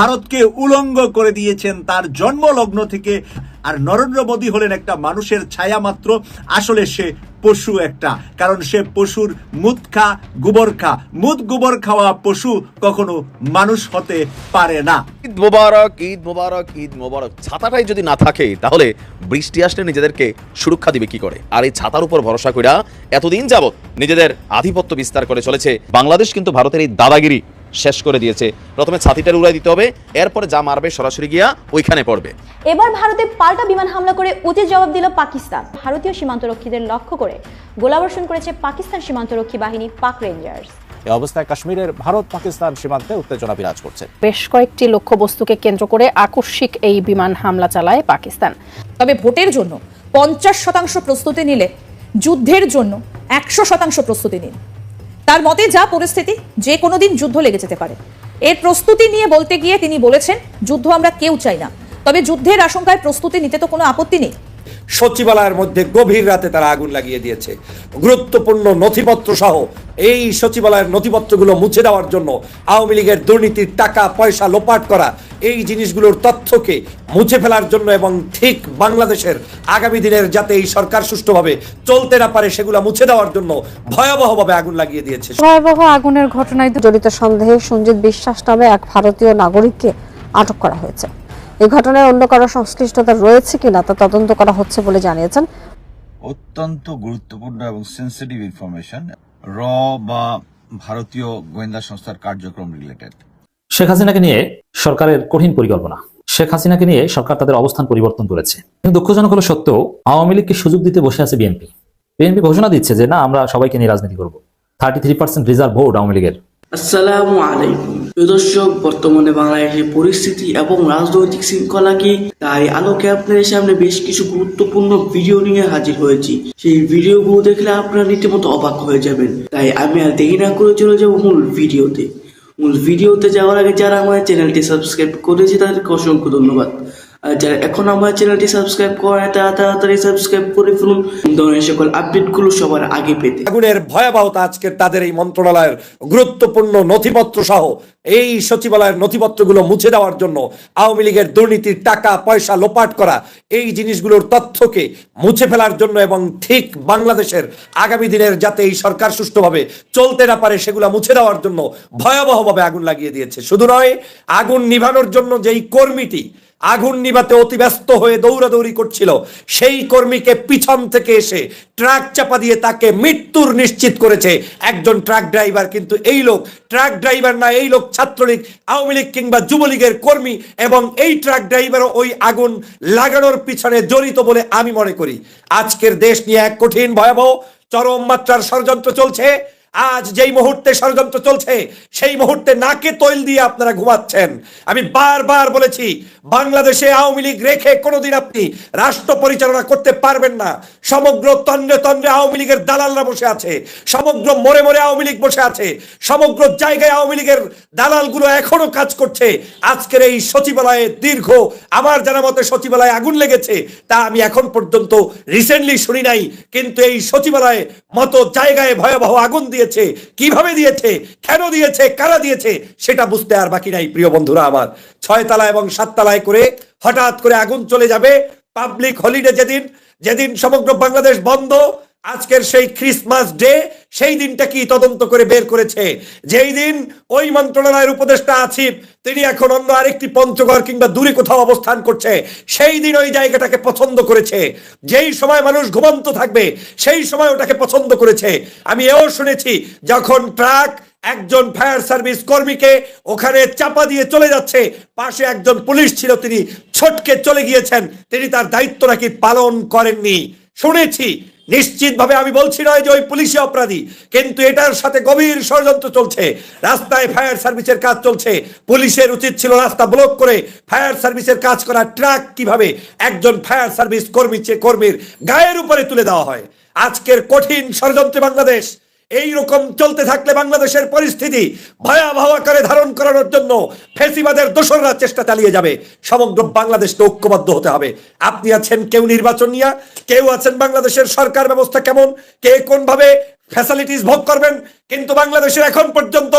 ভারতকে উলঙ্গ করে দিয়েছেন তার জন্মলগ্ন থেকে। আর নরেন্দ্র মোদী হলেন একটা মানুষের ছায়া মাত্র আসলে সে পশু একটা। কারণ সে পশুর মুদ খা গোবর খা মুদ গোবর খাওয়া পশু কখনো মানুষ হতে পারে না। ঈদ মোবারক ঈদ মোবারক ঈদ মোবারক। ছাতাটাই যদি না থাকে, তাহলে বৃষ্টি আসলে নিজেদেরকে সুরক্ষা দিবে কি করে? আর এই ছাতার উপর ভরসা কইরা এতদিন যাবত নিজেদের আধিপত্য বিস্তার করে চলেছে বাংলাদেশ, কিন্তু ভারতের এই দাদাগিরি শেষ করে দিয়েছে। প্রথমে ছাতিটা উড়াই দিতে হবে এরপরে যা মারবে সরাসরি গিয়া ওইখানে পড়বে। এবার ভারতে পাল্টা বিমান হামলা করে উচিত জবাব দিল পাকিস্তান। ভারতীয় সীমান্তরক্ষীদের লক্ষ্য করে গোলাবর্ষণ করেছে পাকিস্তান সীমান্তরক্ষী বাহিনী পাক রেঞ্জার্স। এ অবস্থায় কাশ্মীরের ভারত পাকিস্তান সীমান্তে উত্তেজনা বিরাজ করছে। বেশ কয়েকটি লক্ষ্যবস্তুকে কেন্দ্র করে আকস্মিক এই বিমান হামলা চালায় পাকিস্তান। তবে ভোটের জন্য পঞ্চাশ শতাংশ প্রস্তুতি নিলে যুদ্ধের জন্য একশো শতাংশ প্রস্তুতি নিন। তার মতে যা পরিস্থিতি, যে কোনো দিন যুদ্ধ লেগে যেতে পারে। এর প্রস্তুতি নিয়ে বলতে গিয়ে তিনি বলেছেন, যুদ্ধ আমরা কেউ চাই না। তবে যুদ্ধের আশঙ্কায় প্রস্তুতি নিতে তো কোনো আপত্তি নেই। সচিবালয়ের মধ্যে গভীর রাতে তারা আগুন লাগিয়ে দিয়েছে। গুরুত্বপূর্ণ নথিপত্র সহ এই সচিবালয়ের নথিপত্রগুলো মুছে দেওয়ার জন্য আওয়ামী লীগের দুর্নীতির টাকা, পয়সা লোপাট করা, এই জিনিসগুলোর তথ্যকে মুছে ফেলার জন্য এবং ঠিক বাংলাদেশের আগামী দিনের যাতে এই সরকার সুষ্ঠুভাবে চলতে না পারে, সেগুলো মুছে দেওয়ার জন্য ভয়াবহভাবে আগুন লাগিয়ে দিয়েছে। ভয়াবহ আগুনের ঘটনায় জড়িত সন্দেহে সঞ্জিত বিশ্বাস নামে এক ভারতীয় নাগরিককে আটক করা হয়েছে। এই ঘটনায় অন্য কারও সংশ্লিষ্টতা রয়েছে কিনা তা তদন্ত করা হচ্ছে বলে জানিয়েছেন। অত্যন্ত গুরুত্বপূর্ণ এবং সেন্সিটিভ ইনফরমেশন র বা ভারতীয় গোয়েন্দা সংস্থার কার্যক্রম রিলেটেড শেখ হাসিনাকে নিয়ে সরকারের কঠিন পরিকল্পনা। শেখ হাসিনাকে নিয়ে সরকার তাদের অবস্থান পরিবর্তন করেছে। কিন্তু দুঃখজনক হলো সত্ত্বেও আওয়ামী লীগকে সুযোগ দিতে বসে আছে বিএনপি। বিএনপি ঘোষণা দিচ্ছে যে না আমরা সবাইকে নিয়ে রাজনীতি করব। Thirty three percent reserve vote Awami লীগের। আসসালামু আলাইকুম। দর্শক বর্তমানে বাংলাদেশের পরিস্থিতি এবং রাজনৈতিক শৃঙ্খলা কি? তাই আলোকে আপনাদের সামনে বেশ কিছু গুরুত্বপূর্ণ ভিডিও নিয়ে হাজির হয়েছি। সেই ভিডিওগুলো দেখলে আপনারা রীতিমতো অবাক হয়ে যাবেন। তাই আমি আর দেরি না করে চলে যাব মূল ভিডিওতে। মূল ভিডিওতে যাওয়ার আগে যারা আমার চ্যানেলটি সাবস্ক্রাইব করেছে, তাদেরকে অসংখ্য ধন্যবাদ। যারা এখন আমার চ্যানেলটি সাবস্ক্রাইব করে তাড়াতাড়ি সাবস্ক্রাইব করে ফেলুন। ধরনের সকল আপডেটগুলো সবার আগে পেতে। আগুনের ভয়াবহতা আজকে তাদের এই মন্ত্রণালয়ের গুরুত্বপূর্ণ নথিপত্র সহ এই সচিবালয়ের নথিপত্রগুলো মুছে দেওয়ার জন্য আওয়ামী লীগের দুর্নীতির টাকা, পয়সা লোপাট করা, এই জিনিসগুলোর তথ্যকে মুছে ফেলার জন্য এবং ঠিক বাংলাদেশের আগামী দিনের যাতে এই সরকার সুষ্ঠুভাবে চলতে না পারে, সেগুলো মুছে দেওয়ার জন্য ভয়াবহভাবে আগুন লাগিয়ে দিয়েছে। শুধু নয়, আগুন নিভানোর জন্য যেই কর্মীটি আগুন নিভাতে অতি ব্যস্ত হয়ে দৌড়াদৌড়ি করছিল। সেই কর্মীকে পিছন থেকে এসে ট্রাক চাপা দিয়ে তাকে মৃত্যুর নিশ্চিত করেছে। একজন ট্রাক ড্রাইভার কিন্তু এই লোক। ট্রাক ড্রাইভার না, এই লোক ছাত্রলীগ, আওয়ামী লীগ কিংবা যুবলীগের কর্মী এবং এই ট্রাক ড্রাইভারও ওই আগুন লাগানোর পিছনে জড়িত বলে আমি মনে করি। আজকের দেশ নিয়ে এক কঠিন, ভয়াবহ, চরম মাত্রার ষড়যন্ত্র চলছে। আজ যেই মুহূর্তে ষড়যন্ত্র চলছে, সেই মুহূর্তে নাকে তৈল দিয়ে আপনারা ঘুমাচ্ছেন। আমি বারবার বলেছি, বাংলাদেশে আওয়ামী লীগ রেখে কোনোদিন আপনি রাষ্ট্র পরিচালনা করতে পারবেন না। সমগ্র তন্দ্রে তন্দ্রে আওয়ামী লীগের দালালরা বসে আছে, সমগ্র মোড়ে মোড়ে আওয়ামী লীগ বসে আছে, সমগ্র জায়গায় আওয়ামী লীগের দালালগুলো এখনও কাজ করছে। আজকের এই সচিবালয়ে দীর্ঘ, আমার জানা মতে সচিবালয়ে আগুন লেগেছে, তা আমি এখন পর্যন্ত রিসেন্টলি শুনি নাই, কিন্তু এই সচিবালয়ে মতো জায়গায় ভয়াবহ আগুন দিয়েছে? কীভাবে দিয়েছে? কেন দিয়েছে? কারা দিয়েছে? সেটা বুঝতে আর বাকি নাই, প্রিয় বন্ধুরা আমার। ছয় তালা এবং সাত তালায় করে হঠাৎ করে আগুন চলে যাবে। পাবলিক হলিডে যেদিন যেদিন সমগ্র বাংলাদেশ বন্ধ আজকের সেই ক্রিসমাস ডে সেই দিনটা কি তদন্ত করে বের করেছে? যেই দিন ওই মন্ত্রণালয়ের উপদেষ্টা আছিফ, তিনি এখন অন্য আরেকটি পঞ্চগড় কিংবা দূরে কোথাও অবস্থান করছে, সেই দিন ওই জায়গাটাকে পছন্দ করেছে। যেই সময় মানুষ ঘুমন্ত থাকবে, সেই সময় ওটাকে পছন্দ করেছে। আমি এও শুনেছি, যখন ট্রাক একজন ফায়ার সার্ভিস কর্মীকে ওখানে চাপা দিয়ে চলে যাচ্ছে, পাশে একজন পুলিশ ছিল, তিনি ছটকে চলে গিয়েছেন, তিনি তার দায়িত্ব নাকি পালন করেননি। শুনেছি নিশ্চিতভাবে আমি বলছি নয় যে ওই পুলিশে অপরাধী, কিন্তু এটার সাথে গভীর ষড়যন্ত্র চলছে। রাস্তায় ফায়ার সার্ভিসের কাজ চলছে। পুলিশের উচিত ছিল রাস্তা ব্লক করে ফায়ার সার্ভিসের কাজ করা ট্রাক কীভাবে একজন ফায়ার সার্ভিস কর্মী, কর্মীর গায়ের উপরে তুলে দেওয়া হয়। আজকের কঠিন ষড়যন্ত্রে বাংলাদেশ এই রকম চলতে থাকলে বাংলাদেশের পরিস্থিতি ভয়াবহ আকারে ধারণ করানোর জন্য ফেসিবাদের দোসররা চেষ্টা চালিয়ে যাবে। সমগ্র বাংলাদেশকে ঐক্যবদ্ধ হতে হবে। আপনি আছেন কেউ নির্বাচন নিয়া? কেউ আছেন বাংলাদেশের সরকার ব্যবস্থা কেমন? কে কোন ভাবে ফ্যাসিলিটিস ভোগ করবেন, কিন্তু বাংলাদেশের এখন পর্যন্ত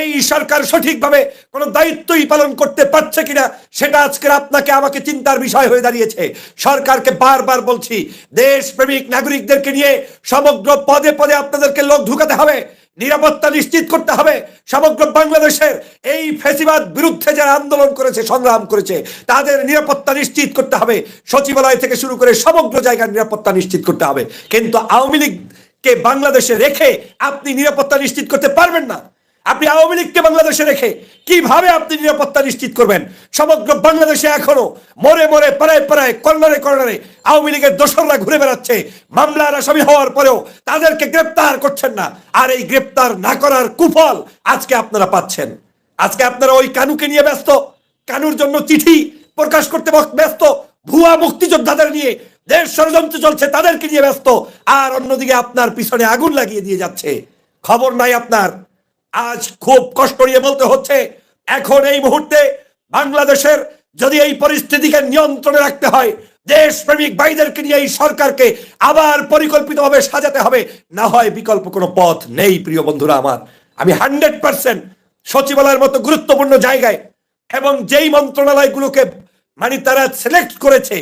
এই সরকার সঠিকভাবে কোনো দায়িত্বই পালন করতে পারছে কিনা, সেটা আজকের আপনাকে আমাকে চিন্তার বিষয় হয়ে দাঁড়িয়েছে। সরকারকে বারবার বলছি দেশ প্রেমিক নাগরিকদেরকে নিয়ে সমগ্র পদে পদে আপনাদেরকে লোক ঢুকাতে হবে, নিরাপত্তা নিশ্চিত করতে হবে। সমগ্র বাংলাদেশের এই ফেসিবাদ বিরুদ্ধে যারা আন্দোলন করেছে, সংগ্রাম করেছে, তাদের নিরাপত্তা নিশ্চিত করতে হবে। সচিবালয় থেকে শুরু করে সমগ্র জায়গার নিরাপত্তা নিশ্চিত করতে হবে। কিন্তু আওয়ামী লীগকে বাংলাদেশে রেখে আপনি নিরাপত্তা নিশ্চিত করতে পারবেন না? আপনি আওয়ামী লীগকে বাংলাদেশে রেখে কীভাবে আপনি নিরাপত্তা নিশ্চিত করবেন? সমগ্র বাংলাদেশে এখনও মরে মরে, পাড়ায় পাড়ায়, কর্নারে কর্নারে আওয়ামী লীগের দোসররা ঘুরে বেড়াচ্ছে। মামলার আসামি হওয়ার পরেও তাদেরকে গ্রেপ্তার করছেন না। আর এই গ্রেপ্তার না করার কুফল আজকে আপনারা পাচ্ছেন। আজকে আপনারা ওই কানুকে নিয়ে ব্যস্ত। কানুর জন্য চিঠি প্রকাশ করতে ব্যস্ত। ভুয়া মুক্তিযোদ্ধাদের নিয়ে দেশ ষড়যন্ত্র চলছে, তাদেরকে নিয়ে ব্যস্ত। আর অন্যদিকে আপনার পিছনে আগুন লাগিয়ে দিয়ে যাচ্ছে। খবর নাই আপনার। আজ খুব কষ্ট নিয়ে বলতে হচ্ছে, এখন এই মুহূর্তে বাংলাদেশের যদি এই পরিস্থিতিকে নিয়ন্ত্রণে রাখতে হয় দেশ দেশপ্রেমিক ভাইদেরকে নিয়ে এই সরকারকে আবার পরিকল্পিতভাবে সাজাতে হবে, না হয় বিকল্প কোনো পথ নেই, প্রিয় বন্ধুরা আমার। আমি হান্ড্রেড পার্সেন্ট সচিবালয়ের মতো গুরুত্বপূর্ণ জায়গায় এবং যেই মন্ত্রণালয়গুলোকে মানে তারা সিলেক্ট করেছে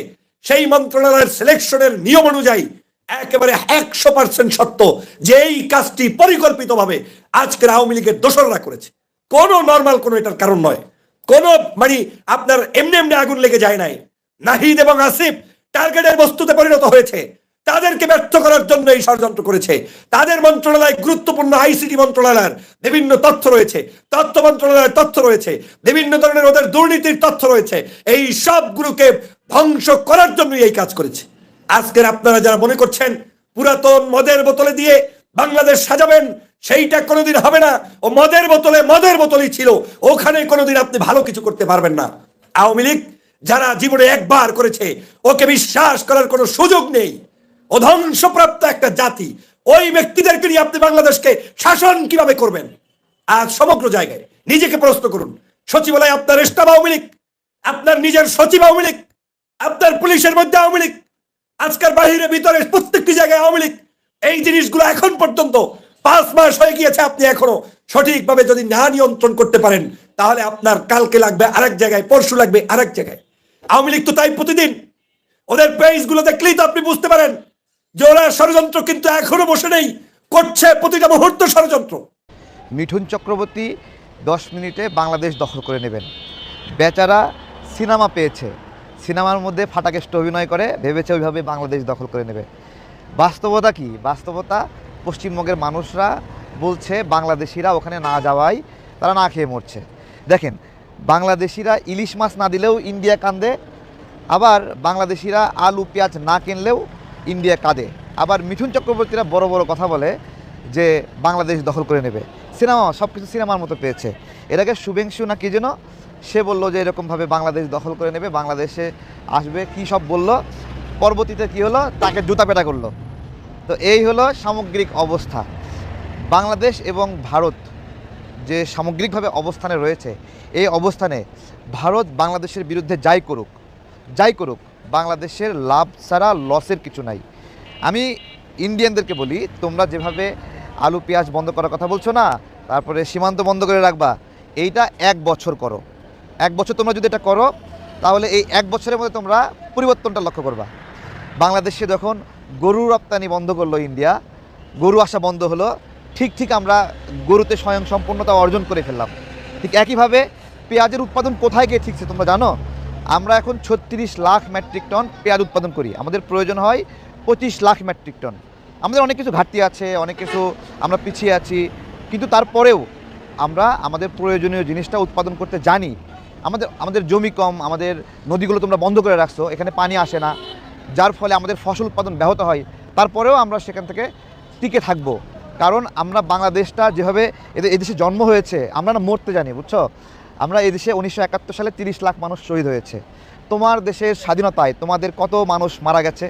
সেই মন্ত্রণালয়ের সিলেকশনের নিয়ম অনুযায়ী একেবারে একশো পার্সেন্ট সত্য যে এই কাজটি পরিকল্পিতভাবে আজকের আওয়ামী লীগের দোসররা করেছে। কোনো নর্মাল কোনো এটার কারণ নয়। কোন মানে আপনার এমনি এমনি আগুন লেগে যায় নাই। নাহিদ এবং আসিফ টার্গেটের বস্তুতে পরিণত হয়েছে। তাদেরকে ব্যর্থ করার জন্য এই ষড়যন্ত্র করেছে। তাদের মন্ত্রণালয় গুরুত্বপূর্ণ আইসিটি মন্ত্রণালয়ের বিভিন্ন তথ্য রয়েছে। তথ্য মন্ত্রণালয়ের তথ্য রয়েছে। বিভিন্ন ধরনের ওদের দুর্নীতির তথ্য রয়েছে। এই সবগুলোকে ধ্বংস করার জন্য এই কাজ করেছে। আজকের আপনারা যারা মনে করছেন, পুরাতন মদের বোতলে দিয়ে বাংলাদেশ সাজাবেন, সেইটা কোনোদিন হবে না। ও মদের বোতলে মদের বোতলই ছিল। ওখানে কোনোদিন আপনি ভালো কিছু করতে পারবেন না। আওয়ামী লীগ যারা জীবনে একবার করেছে, ওকে বিশ্বাস করার কোনো সুযোগ নেই। ও ধ্বংসপ্রাপ্ত একটা জাতি। ওই ব্যক্তিদেরকে নিয়ে আপনি বাংলাদেশকে শাসন কীভাবে করবেন? আজ সমগ্র জায়গায় নিজেকে প্রশ্ন করুন। সচিবালয় আপনার স্টাফ আওয়ামী লীগ, আপনার নিজের সচিব আওয়ামী লীগ আপনার পুলিশের মধ্যে আওয়ামী লীগ, আজকের বাহিরে, ভিতরে, প্রত্যেকটি জায়গায় আওয়ামী লীগ। এই জিনিসগুলো এখন পর্যন্ত পাঁচ মাস হয়ে গিয়েছে আপনি এখনও সঠিকভাবে যদি না নিয়ন্ত্রণ করতে পারেন, তাহলে আপনার কালকে লাগবে আরেক জায়গায়, পরশু লাগবে আরেক জায়গায়। আওয়ামী লীগ তো তাই প্রতিদিন। ওদের পেজগুলো দেখলেই তো আপনি বুঝতে পারেন যে ওরা ষড়যন্ত্র কিন্তু এখনও বসে নেই, করছে প্রতিটা মুহূর্ত ষড়যন্ত্র। মিঠুন চক্রবর্তী দশ মিনিটে বাংলাদেশ দখল করে নেবেন। বেচারা সিনেমা পেয়েছে। সিনেমার মধ্যে ফাটাকেষ্ট অভিনয় করে, ভেবেছে ওইভাবে বাংলাদেশ দখল করে নেবে। বাস্তবতা কি? বাস্তবতা, পশ্চিমবঙ্গের মানুষরা বলছে বাংলাদেশিরা ওখানে না যাওয়াই তারা না খেয়ে মরছে। দেখেন, বাংলাদেশিরা ইলিশ মাছ না দিলেও ইন্ডিয়া কান্দে, আবার বাংলাদেশিরা আলু, পেঁয়াজ না কিনলেও ইন্ডিয়া কাঁদে। আবার মিঠুন চক্রবর্তীরা বড় বড় কথা বলে যে বাংলাদেশ দখল করে নেবে। সিনেমা সব কিছু সিনেমার মতো পেয়েছে। এর আগে শুভেংশু না কি যেন সে বলল যে এরকমভাবে বাংলাদেশ দখল করে নেবে, বাংলাদেশে আসবে। কি সব বলল? পরবর্তীতে কি হলো? তাকে জুতা পেটা করল। তো এই হলো সামগ্রিক অবস্থা। বাংলাদেশ এবং ভারত যে সামগ্রিকভাবে অবস্থানে রয়েছে, এই অবস্থানে ভারত বাংলাদেশের বিরুদ্ধে যাই করুক যাই করুক, বাংলাদেশের লাভ ছাড়া লসের কিছু নাই। আমি ইন্ডিয়ানদেরকে বলি, তোমরা যেভাবে আলু, পেঁয়াজ বন্ধ করার কথা বলছো না, তারপরে সীমান্ত বন্ধ করে রাখবা, এইটা এক বছর করো। এক বছর তোমরা যদি এটা করো, তাহলে এই এক বছরের মধ্যে তোমরা পরিবর্তনটা লক্ষ্য করবা। বাংলাদেশে যখন গরু রপ্তানি বন্ধ করল ইন্ডিয়া, গরু আসা বন্ধ হলো, ঠিক ঠিক আমরা গরুতে স্বয়ং সম্পূর্ণতা অর্জন করে ফেললাম। ঠিক একইভাবে পেঁয়াজের উৎপাদন কোথায় গিয়ে ঠিকছে তোমরা জানো? আমরা এখন ছত্রিশ লাখ মেট্রিক টন পেঁয়াজ উৎপাদন করি। আমাদের প্রয়োজন হয় পঁচিশ লাখ মেট্রিক টন। আমাদের অনেক কিছু ঘাটতি আছে, অনেক কিছু আমরা পিছিয়ে আছি। কিন্তু তারপরেও আমরা আমাদের প্রয়োজনীয় জিনিসটা উৎপাদন করতে জানি। আমাদের আমাদের জমি কম, আমাদের নদীগুলো তোমরা বন্ধ করে রাখছো, এখানে পানি আসে না, যার ফলে আমাদের ফসল উৎপাদন ব্যাহত হয়, তারপরেও আমরা সেখান থেকে টিকে থাকব। কারণ আমরা বাংলাদেশটা যেভাবে এদের এদেশে জন্ম হয়েছে, আমরা না মরতে জানি, বুঝছ? আমরা এদেশে উনিশশো একাত্তর সালে তিরিশ লাখ মানুষ শহীদ হয়েছে। তোমার দেশের স্বাধীনতায় তোমাদের কত মানুষ মারা গেছে?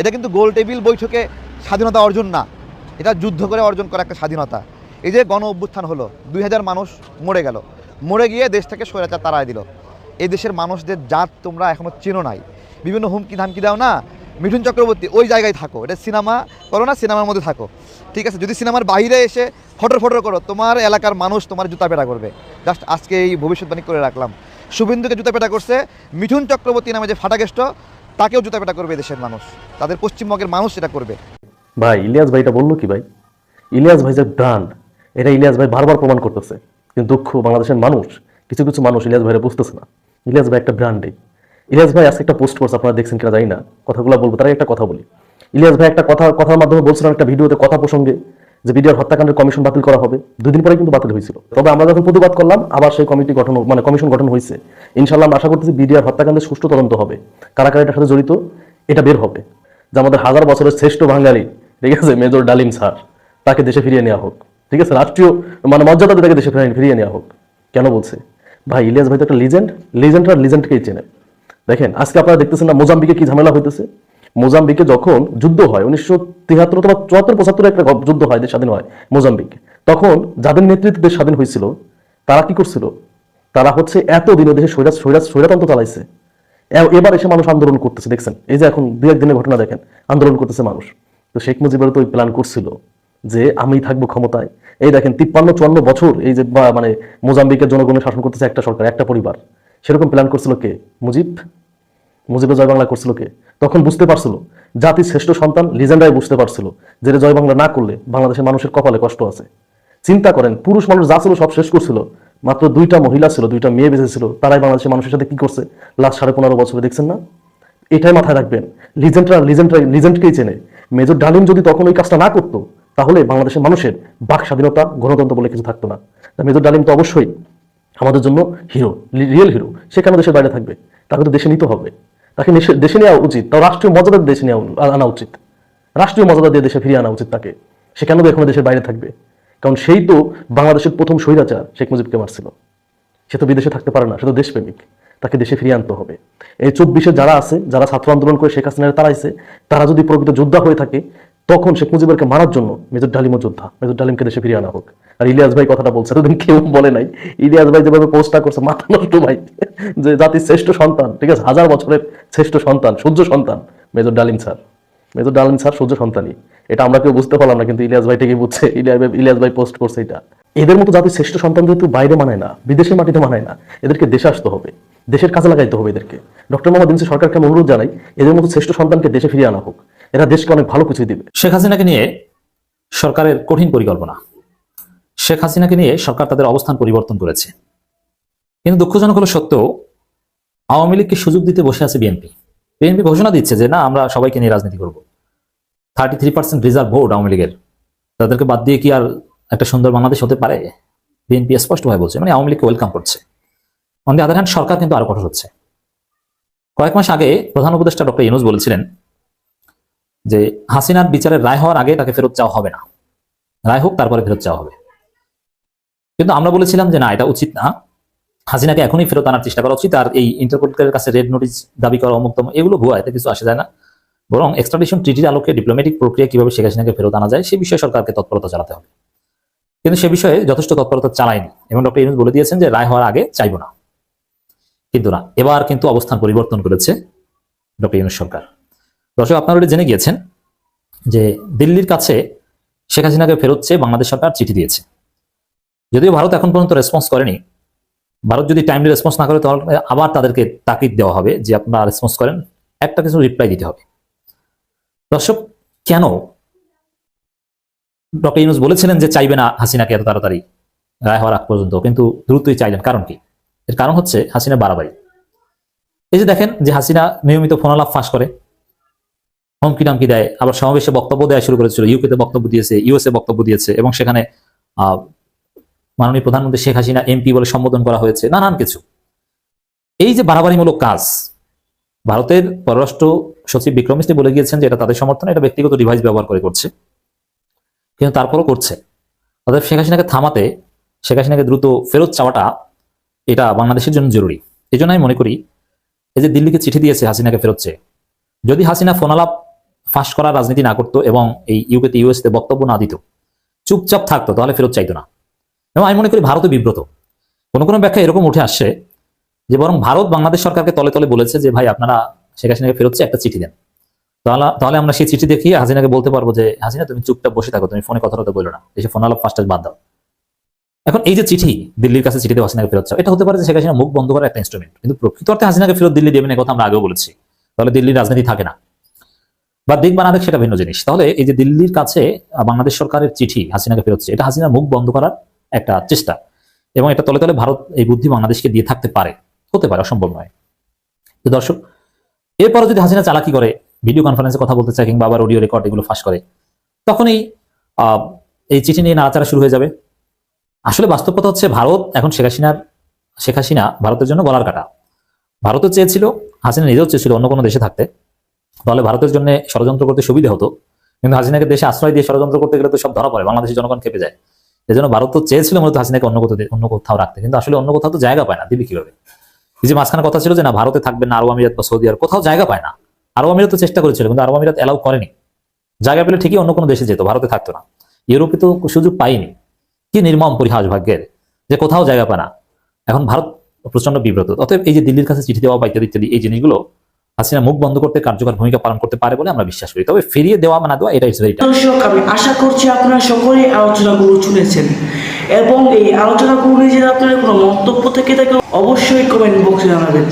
এটা কিন্তু গোল টেবিল বৈঠকে স্বাধীনতা অর্জন না, এটা যুদ্ধ করে অর্জন করা একটা স্বাধীনতা। এই যে গণ অভ্যুত্থান হলো, দুই হাজার মানুষ মরে গেল। মরে গিয়ে দেশ থেকে স্বৈরাচার তাড়ায় দিল। এই দেশের মানুষদের জাত তোমরা এখনও চেনো নাই। বিভিন্ন হুমকি ধামকি দাও না। মিঠুন চক্রবর্তী, ওই জায়গায় থাকো। এটা সিনেমা করো না, সিনেমার মধ্যে থাকো। ঠিক আছে, যদি সিনেমার বাইরে এসে ফটো ফটো করো, তোমার এলাকার মানুষ তোমার জুতা পেটা করবে। জাস্ট আজকে এই ভবিষ্যৎবাণী করে রাখলাম। শুভেন্দুকে জুতা পেটা করছে মিঠুন চক্রবর্তী নামে যে ফাটাকেষ্ট, তাকেও জুতা পেটা করবে দেশের মানুষ। তাদের পশ্চিমবঙ্গের মানুষ এটা করবে। ভাই, ইলিয়াস ভাইটা বলল কি ভাই? ইলিয়াস ভাই যে ব্র্যান্ড এটা ইলিয়াস ভাই বারবার প্রমাণ করতেছে। কিন্তু দুঃখ, বাংলাদেশের মানুষ, কিছু কিছু মানুষ ইলিয়াস ভাইরা বুঝতেছে না। ইলিয়াস ভাই একটা ব্র্যান্ডই ইলিয়াস ভাই আজকে একটা পোস্ট করছে, আপনারা দেখছেন কিনা জানি না, কথাগুলো বলব, তার একটা কথা বলি। ইলিয়াস ভাই একটা কথা, কথার মাধ্যমে বলছিলেন একটা ভিডিওতে কথা প্রসঙ্গে, যে বিডিআর হত্যাকাণ্ডের কমিশন বাতিল করা হবে। দুদিন পরে কিন্তু বাতিল হয়েছিল। তবে আমরা যখন প্রতিবাদ করলাম, আবার সেই কমিটি গঠন মানে কমিশন গঠন হয়েছে। ইনশাল্লাহ আমরা আশা করতেছি বিডিআর হত্যাকাণ্ডের সুষ্ঠু তদন্ত হবে। কারা কারা এটার সাথে জড়িত, এটা বের হবে। যে আমাদের হাজার বছরের শ্রেষ্ঠ বাঙালি, ঠিক আছে, মেজর ডালিম স্যার, তাকে দেশে ফিরিয়ে নেওয়া হোক। ঠিক আছে, রাষ্ট্রীয় মানে মর্যাদাতে তাকে দেশে ফিরিয়ে- ফিরিয়ে নেওয়া হোক। কেন বলছে? ভাই, ইলিয়াস ভাই তো একটা লিজেন্ড লিজেন্ড আর লিজেন্ডকেই চেনে। দেখেন, আজকে আপনারা দেখতেছেন না মোজাম্বিকে কি ঝামেলা হইতেছে? মোজাম্বিকে যখন যুদ্ধ হয়, উনিশশো তিয়াত্তর অথবা চুয়াত্তর, পঁচাত্তর একটা যুদ্ধ হয় দেশ স্বাধীন হয় মোজাম্বিক। তখন যাদের নেতৃত্বে দেশ স্বাধীন হয়েছিল, তারা কি করছিল? তারা হচ্ছে এত দিন দেশে স্বৈরাজ স্বৈরাজ স্বৈরাতন্ত্র চালাইছে। এবার এসে মানুষ আন্দোলন করতেছে, দেখছেন? এই যে এখন দু একদিনের ঘটনা দেখেন, আন্দোলন করতেছে মানুষ। তো শেখ মুজিবের তো ওই প্ল্যান করছিল। যে আমি থাকব ক্ষমতায়। এই দেখেন, তিপ্পান্ন, চুয়ান্ন বছর এই যে মানে মোজাম্বিকের জনগণের শাসন করতেছে একটা সরকার, একটা পরিবার। সেরকম প্ল্যান করছিল কে? মুজিব? মুজিবে জয় বাংলা করছিল কে? তখন বুঝতে পারছিল, জাতির শ্রেষ্ঠ সন্তান লিজেন্ডাই বুঝতে পারছিল যে জয় বাংলা না করলে বাংলাদেশের মানুষের কপালে কষ্ট আছে। চিন্তা করেন, পুরুষ মানুষ যা ছিল সব শেষ করছিল, মাত্র দুইটা মহিলা ছিল, দুইটা মেয়ে বেঁচে ছিল, তারাই বাংলাদেশের মানুষের সাথে কি করছে? লাস্ট সাড়ে পনেরো বছরে, দেখছেন না? এটাই মাথায় রাখবেন, লিজেন্ডরা লিজেন্ডরা লিজেন্ডকেই চেনে। মেজর ডালিম যদি তখন ওই কাজটা না করতো তাহলে বাংলাদেশের মানুষের বাক স্বাধীনতা, গণতন্ত্র বলে কিছু থাকতো না। মেজর ডালিম তো অবশ্যই আমাদের জন্য হিরো রিয়েল হিরো। সে কেন দেশের বাইরে থাকবে? তাকে তো দেশে নিতে হবে। তাকে দেশে- নেওয়া উচিত। তাও রাষ্ট্রীয় মর্যাদা দেশে নেওয়া, আনা উচিত। রাষ্ট্রীয় মর্যাদা দিয়ে দেশে ফিরিয়ে আনা উচিত তাকে। সে কেন এখনও দেশের বাইরে থাকবে? কারণ সেই তো বাংলাদেশের প্রথম স্বৈরাচার শেখ মুজিবকে মারছিল। সে তো বিদেশে থাকতে পারে না, সে তো দেশপ্রেমিক। তাকে দেশে ফিরিয়ে আনতে হবে। এই চব্বিশে যারা আছে, যারা ছাত্র আন্দোলন করে শেখ হাসিনার তারাইছে তারা যদি প্রকৃত যোদ্ধা হয়ে থাকে তখন শেখ মুজিবুরকে মারার জন্য মেজর ডালিমও যোদ্ধা, মেজর ডালিমকে দেশে ফিরিয়ে আনা হোক। আর ইলিয়াস ভাই কথাটা বলছে, এতদিন কেউ বলে নাই। ইলিয়াস ভাই যেভাবে পোস্টটা করছে, মাথা নষ্ট ভাই। যে জাতির শ্রেষ্ঠ সন্তান, ঠিক আছে? হাজার বছরের শ্রেষ্ঠ সন্তান, সূর্য সন্তান, major Dalim sir. Major Dalim sir সূর্য সন্তানই। এটা আমরা কেউ বুঝতে পারলাম না, কিন্তু ইলিয়াস ভাই ঠিকই বুঝছে। ইলিয়াস ভাই- ইলিয়াস ভাই পোস্ট করছে এটা। এদের মতো জাতির শ্রেষ্ঠ সন্তান যেহেতু বাইরে মানায় না বিদেশের মাটিতে মানায় না, এদেরকে দেশে আসতে হবে। দেশের কাজে লাগাইতে হবে এদেরকে। ডক্টর মোহাম্মদ ইউনূস সরকারকে আমি অনুরোধ জানাই, এদের মতো শ্রেষ্ঠ সন্তানকে দেশে ফিরিয়ে আনা হোক। এরা দেশকে অনেক ভালো কিছু দিবে। শেখ হাসিনাকে নিয়ে সরকারের কঠিন পরিকল্পনা। শেখ হাসিনাকে নিয়ে সরকার তাদের অবস্থান পরিবর্তন করেছে। কিন্তু দুঃখজনক হলো সত্ত্বেও আওয়ামী লীগকে সুযোগ দিতে বসে আছে বিএনপি। বিএনপি ঘোষণা দিচ্ছে যে, না, আমরা সবাইকে নিয়ে রাজনীতি করব। Thirty three percent reserve vote Awami লীগের। তাদেরকে বাদ দিয়ে কি আর একটা সুন্দর বাংলাদেশ হতে পারে? বিএনপি স্পষ্টভাবে বলছে মানে আওয়ামী লীগকে ওয়েলকাম করছে। অন দি আদার হ্যান্ড সরকার কিন্তু আরও কঠোর হচ্ছে। কয়েক মাস আগে প্রধান উপদেষ্টা ডক্টর ইউনুস বলেছিলেন যে হাসিনার বিচারের রায় হওয়ার আগে তাকে ফেরত চাওয়া হবে না। রায় হোক, তারপরে ফেরত চাওয়া হবে। কিন্তু আমরা বলেছিলাম যে না, এটা উচিত না। হাসিনাকে এখনই ফেরত আনার চেষ্টা করা উচিত। আর এই ইন্টারপোর্টের কাছে রেড নোটিশ দাবি করা অমুক্তম এগুলো ভুয়া, এতে কিছু আসে যায় না। বরং এক্সট্রাডিশন ট্রিটির আলোকে ডিপ্লোম্যাটিক প্রক্রিয়া কীভাবে শেখ হাসিনাকে ফেরত আনা যায়, সে বিষয়ে সরকারকে তৎপরতা চালাতে হবে। কিন্তু সে বিষয়ে যথেষ্ট তৎপরতা চালায়নি। এবং ডক্টর ইউনুস বলে দিয়েছেন যে, রায় হওয়ার আগে চাইব না। কিন্তু না, এবার কিন্তু অবস্থান পরিবর্তন করেছে ডক্টর ইউনুস সরকার। দর্শক, আপনারা জেনে গিয়েছেন যে দিল্লির কাছে শেখ হাসিনাকে ফেরত চেয়ে বাংলাদেশ সরকার চিঠি দিয়েছে। যদিও ভারত এখন পর্যন্ত রেসপন্স করেনি, ভারত যদি টাইমলি রেসপন্স না করে তাহলে আবার তাদেরকে তাকিদ দেওয়া হবে যে আপনারা রেসপন্স করেন, একটা কিছু রিপ্লাই দিতে হবে। দর্শক, কেন ডক্টর ইউনুস বলেছিলেন যে চাইবে না হাসিনাকে এত তাড়াতাড়ি রায় হওয়ার আগ পর্যন্ত, কিন্তু দ্রুতই চাইলেন। কারণ কি? এর কারণ হচ্ছে হাসিনা বাড়াবাড়ি। এই যে দেখেন যে হাসিনা নিয়মিত ফোনালাপ ফাঁস করে হুমকি টামকি দেয়, আবার সমাবেশে বক্তব্য দেওয়া শুরু করেছিল, ইউকেতে বক্তব্য দিয়েছে, ইউএসএ বক্তব্য দিয়েছে, এবং সেখানে মাননীয় প্রধানমন্ত্রী শেখ হাসিনা এমপি বলে সম্বোধন করা হয়েছে, নানান কিছু। এই যে বাড়াবাড়িমূলক কাজ, ভারতের পররাষ্ট্র সচিব বিক্রম বলে গিয়েছেন যে এটা তাদের সমর্থন, এটা ব্যক্তিগত ডিভাইস ব্যবহার করে করছে। কিন্তু তারপরও করছে। অর্থাৎ শেখ হাসিনাকে থামাতে, শেখ হাসিনাকে দ্রুত ফেরত চাওয়াটা এটা বাংলাদেশের জন্য জরুরি। এই আমি মনে করি, এই যে দিল্লিকে চিঠি দিয়েছে হাসিনাকে ফেরত চেয়ে, যদি হাসিনা ফোনালাপ ফাঁস করার রাজনীতি না করতো এবং এই ইউকেতে, ইউএসতে বক্তব্য না দিত। চুপচাপ থাকতো, তাহলে ফেরত চাইতো না। এবং আমি মনে করি ভারতও বিব্রত। কোনো কোনো ব্যাখ্যা এরকম উঠে আসছে যে বরং ভারত বাংলাদেশ সরকারকে তলে তলে বলেছে যে, ভাই, আপনারা শেখ হাসিনাকে ফেরত চেয়ে একটা চিঠি দেন। তাহলে তাহলে আমরা সেই চিঠি দেখিয়ে হাসিনাকে বলতে পারব যে, হাসিনা, তুমি চুপচাপ বসে থাকো, তুমি ফোনে কথা বলো না। এসে ফোন আলাপ ফার্স্ট বাদ দাও। এখন এই যে চিঠি, দিল্লির কাছে চিঠি দেওয়া হাসিনাকে ফেরত চাও, এটা হতে পারে যে শেখ হাসিনা মুখ বন্ধ করার একটা ইনস্ট্রুমেন্ট কিন্তু প্রকৃত অর্থে হাসিনাকে ফেরত দিল্লি দেবেন কথা আমরা আগেও বলেছি। তাহলে দিল্লির রাজনীতি থাকে না। বা দিক না দিক সেটা ভিন্ন জিনিস। তাহলে এই যে দিল্লির কাছে বাংলাদেশ সরকারের চিঠি হাসিনাকে ফেরত চেয়ে, এটা হাসিনার মুখ বন্ধ করার একটা চেষ্টা। এবং এটা তলে তলে ভারত এই বুদ্ধি বাংলাদেশকে দিয়ে থাকতে পারে হতে পারে অসম্ভব নয়। তো দর্শক এরপরে যদি হাসিনা চালাকি করে ভিডিও কনফারেন্সে কথা বলতে চায় কিংবা আবার অডিও রেকর্ড এগুলো ফাঁস করে তখনই এই চিঠি নিয়ে নাড়াচাড়া শুরু হয়ে যাবে। আসলে বাস্তব কথা হচ্ছে ভারত এখন শেখ হাসিনার শেখ হাসিনা ভারতের জন্য গলার কাটা। ভারতও চেয়েছিল হাসিনা নিজেও চেয়েছিল অন্য কোনো দেশে থাকতে। তাহলে ভারতের জন্য ষড়যন্ত্র করতে সুবিধা হতো। কিন্তু হাসিনাকে দেশে আশ্রয় দিয়ে ষড়যন্ত্র করতে গেলে তো সব ধরা পড়ে, বাংলাদেশের জনগণ খেপে যায়। এই জন্য ভারত তো চেয়েছিল মূলত হাসিনাকে অন্য কোথাও অন্য কোথাও রাখতে। কিন্তু আসলে অন্য কোথাও তো জায়গা পায় না, দিবি কীভাবে? এই যে মাঝখানে কথা ছিল যে না, ভারতে থাকবে না, আরব আমিরাত বা সৌদি আরব, কোথাও জায়গা পায় না। আরব আমিরাত তো চেষ্টা করেছিল, কিন্তু আরব আমিরাত এলাও করেনি। জায়গা পেলে ঠিকই অন্য কোনো দেশে যেত, ভারতে থাকতো না। ইউরোপে তো সুযোগ পাইনি। কি নির্মম পরিহাস ভাগ্যের যে কোথাও জায়গা পায় না। এখন ভারত প্রচণ্ড বিব্রত। অতএব এই যে দিল্লির কাছে চিঠি দেওয়া বা ইত্যাদি ইত্যাদি এই জিনিসগুলো হাসিনা মুখ বন্ধ করতে কার্যকর ভূমিকা পালন করতে পারে বলে আমরা বিশ্বাস করি। তবে ফিরিয়ে দেওয়া মানা দেওয়া এটা দর্শক, আমি আশা করছি আপনারা সকলে আলোচনাগুলো শুনেছেন এবং এই আলোচনাগুলো নিয়ে যদি আপনার কোনো মন্তব্য থেকে থাকে অবশ্যই কমেন্ট বক্সে জানাবেন।